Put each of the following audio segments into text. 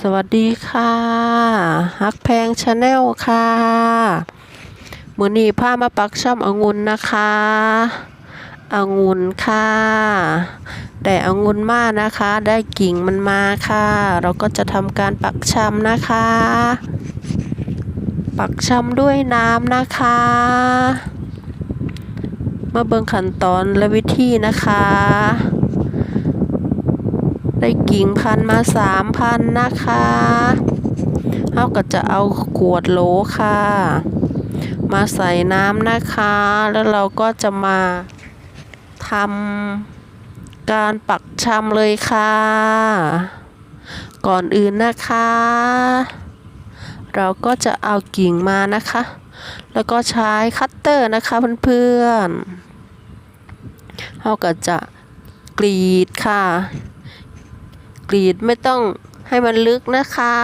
สวัสดีค่ะฮักแพงชาแนลค่ะมือนี้พามาปักช่ำองุ่นนะคะองุ่นค่ะได้องุ่นมากนะคะ ได้กิ่งมันมาค่ะ เราก็จะทำการปักช่ำนะคะ ปักช่ำด้วยน้ำนะคะ มาเบิ่งขั้นตอนและวิธีนะคะ ได้กิ่งพันมาสามพันนะคะเราก็จะเอาขวดโหลค่ะ มาใส่น้ำนะคะ แล้วเราก็จะมาทำการปักชำเลยค่ะ ก่อนอื่นนะคะ เราก็จะเอากิ่งมานะคะ แล้วก็ใช้คัตเตอร์นะคะเพื่อนๆเราก็จะกรีดค่ะ กรีดไม่ต้องให้มันลึกนะคะ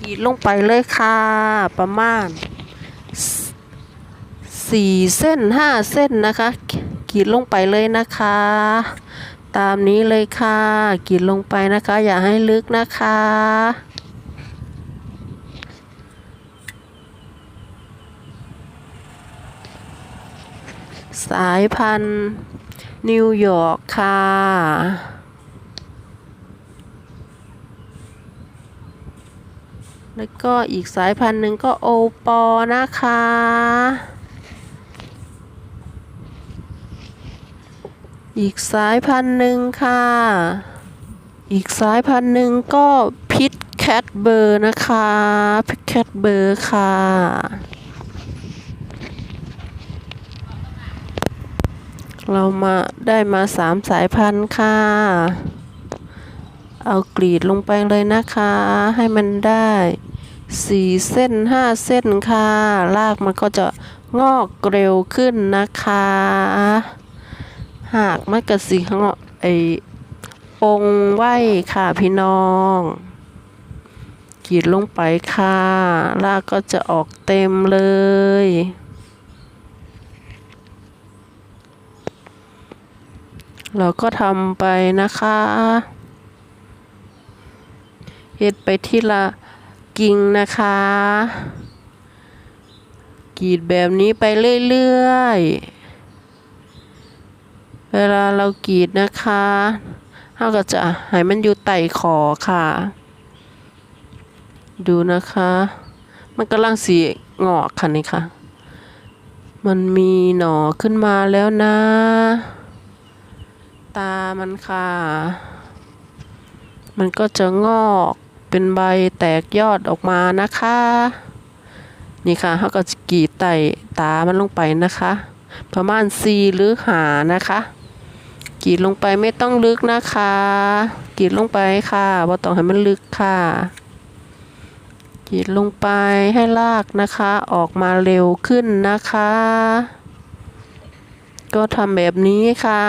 กรีดลงไปเลยค่ะ ประมาณสี่เส้นห้าเส้นนะคะ กรีดลงไปเลยนะคะ ตามนี้เลยค่ะ กรีดลงไปนะคะ อย่าให้ลึกนะคะสายพันธุ์นิวยอร์กค่ะ แล้วก็อีกสายพันธุ์หนึ่งก็โอปอนะคะ อีกสายพันธุ์หนึ่งค่ะ อีกสายพันธุ์หนึ่งก็พิทแคทเบอร์นะคะพิทแคทเบอร์ค่ะเรามาได้มาสามสายพันธุ์ค่ะ เอากรีดลงไปเลยนะคะ ให้มันได้ สี่เส้นห้าเส้นค่ะรากมันก็จะงอกเร็วขึ้นนะคะ หากไม่กระสีงอกไอปงไหวค่ะพี่น้องกรีดลงไปค่ะรากก็จะออกเต็มเลย เราก็ทำไปนะคะเฮ็ดไปทีละ กิ่งนะคะ กรีดแบบนี้ไปเรื่อยๆ เวลาเรากรีดนะคะเราก็จะให้มันอยู่ไต่ขอค่ะ ดูนะคะ มันกำลังสีงอกค่ะนี่ค่ะ มันมีหน่อขึ้นมาแล้วนะ ตามันค่ะ มันก็จะงอก เป็นใบแตกยอดออกมานะคะ นี่ค่ะเขาก็จะกรีดไต่ตามันลงไปนะคะ ประมาณสี่หรือหานะคะกรีดลงไปไม่ต้องลึกนะคะกรีดลงไปค่ะว่าต้องให้มันลึกค่ะกรีดลงไปให้รากนะคะ ออกมาเร็วขึ้นนะคะ ก็ทำแบบนี้ค่ะ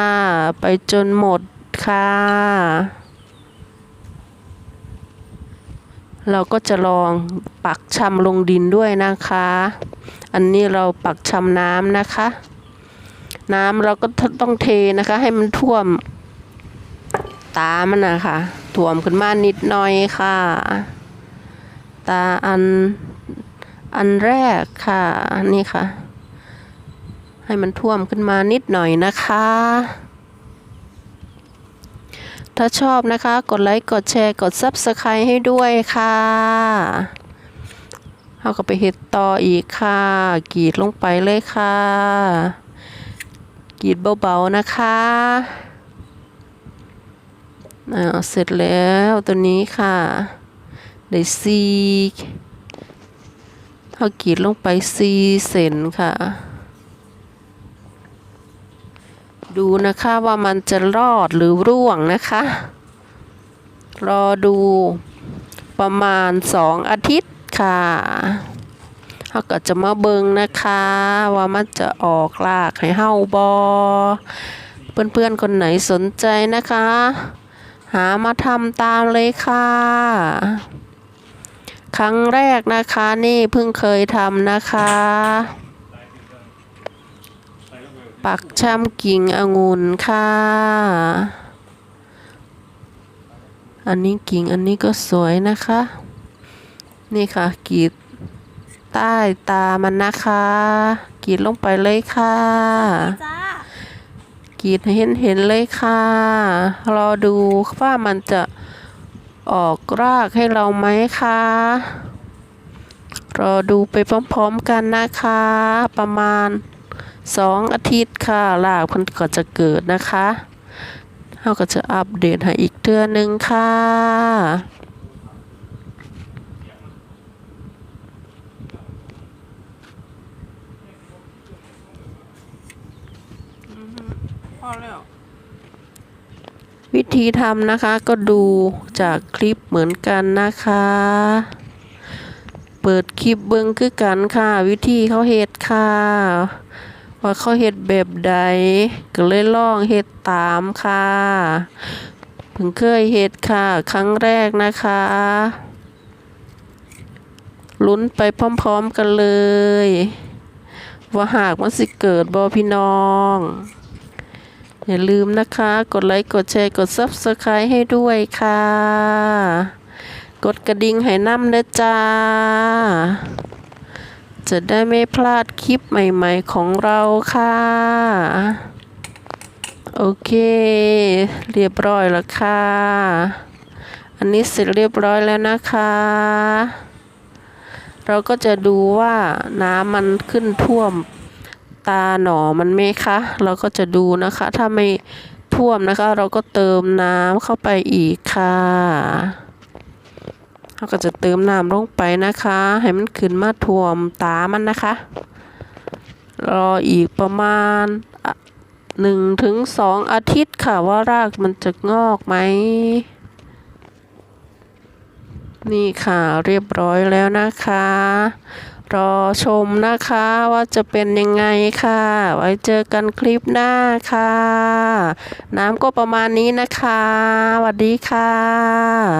ไปจนหมดค่ะ เราก็จะลองปักชำลงดินด้วยนะคะ อันนี้เราปักชำน้ำนะคะ น้ำเราก็ต้องเทนะคะ ให้มันท่วมตามันนะคะท่วมขึ้นมานิดหน่อยค่ะ ตาอันอันแรกค่ะ นี่ค่ะ ให้มันท่วมขึ้นมานิดหน่อยนะคะ ถ้าชอบนะคะ กดไลค์ กดแชร์ กด Subscribe ให้ด้วยค่ะเอาก็ไปเห็ดต่ออีกค่ะ กรีดลงไปเลยค่ะ กรีดเบาๆนะคะเอาเสร็จแล้วตัวนี้ค่ะได้ซีเอากรีดลงไปซีเซนค่ะ ดูนะคะว่ามันจะรอดหรือร่วงนะคะ รอดูประมาณสองอาทิตย์ค่ะเขาก็จะมาเบิงนะคะ ว่ามันจะออกรากให้เฮาบอเพื่อนๆคนไหนสนใจนะคะ หามาทำตามเลยค่ะ ครั้งแรกนะคะนี่เพิ่งเคยทำนะคะ ปักช่ำกิ่งองุ่นค่ะ อันนี้กิ่งอันนี้ก็สวยนะคะ นี่ค่ะกีดใต้ตามันนะคะกรีดลงไปเลยค่ะกรีดเห็นเห็นเลยค่ะ รอดูว่ามันจะออกรากให้เราไหมคะรอดูไปพร้อมๆกันนะคะ ประมาณ สองอาทิตย์ค่ะรากมันก็จะเกิดนะคะเราก็จะอัปเดตให้อีกเทื่อหนึ่งค่ะพอแล้ววิธีทำนะคะก็ดูจากคลิปเหมือนกันนะคะ เปิดคลิปเบิ้งคือกันค่ะ วิธีเขาเฮ็ดค่ะ ว่าเขาเฮ็ดแบบใดก็เลยลองเฮ็ดตามค่ะเพิ่งเคยเฮ็ดค่ะ ครั้งแรกนะคะลุ้นไปพร้อมๆกันเลย ว่าหากมันสิเกิดบ่พี่น้อง อย่าลืมนะคะ กดไลค์ กดแชร์ กด Subscribe ให้ด้วยค่ะ กดกระดิ่งให้น้ำนะจ้า จะได้ไม่พลาดคลิปใหม่ ๆ ของเราค่ะ โอเค เรียบร้อยแล้วค่ะ อันนี้เสร็จเรียบร้อยแล้วนะคะ เราก็จะดูว่าน้ำมันขึ้นท่วมตาหนอมันไหมคะ เราก็จะดูนะคะ ถ้าไม่ท่วมนะคะ เราก็เติมน้ำเข้าไปอีกค่ะ เราก็จะเติมน้ำลงไปนะคะ ให้มันขึ้นมาท่วมตามันนะคะ รออีกประมาณหนึ่งถึงสองอาทิตย์ค่ะว่ารากมันจะงอกไหม นี่ค่ะเรียบร้อยแล้วนะคะ รอชมนะคะว่าจะเป็นยังไงค่ะ ไว้เจอกันคลิปหน้าค่ะ น้ำก็ประมาณนี้นะคะสวัสดีค่ะ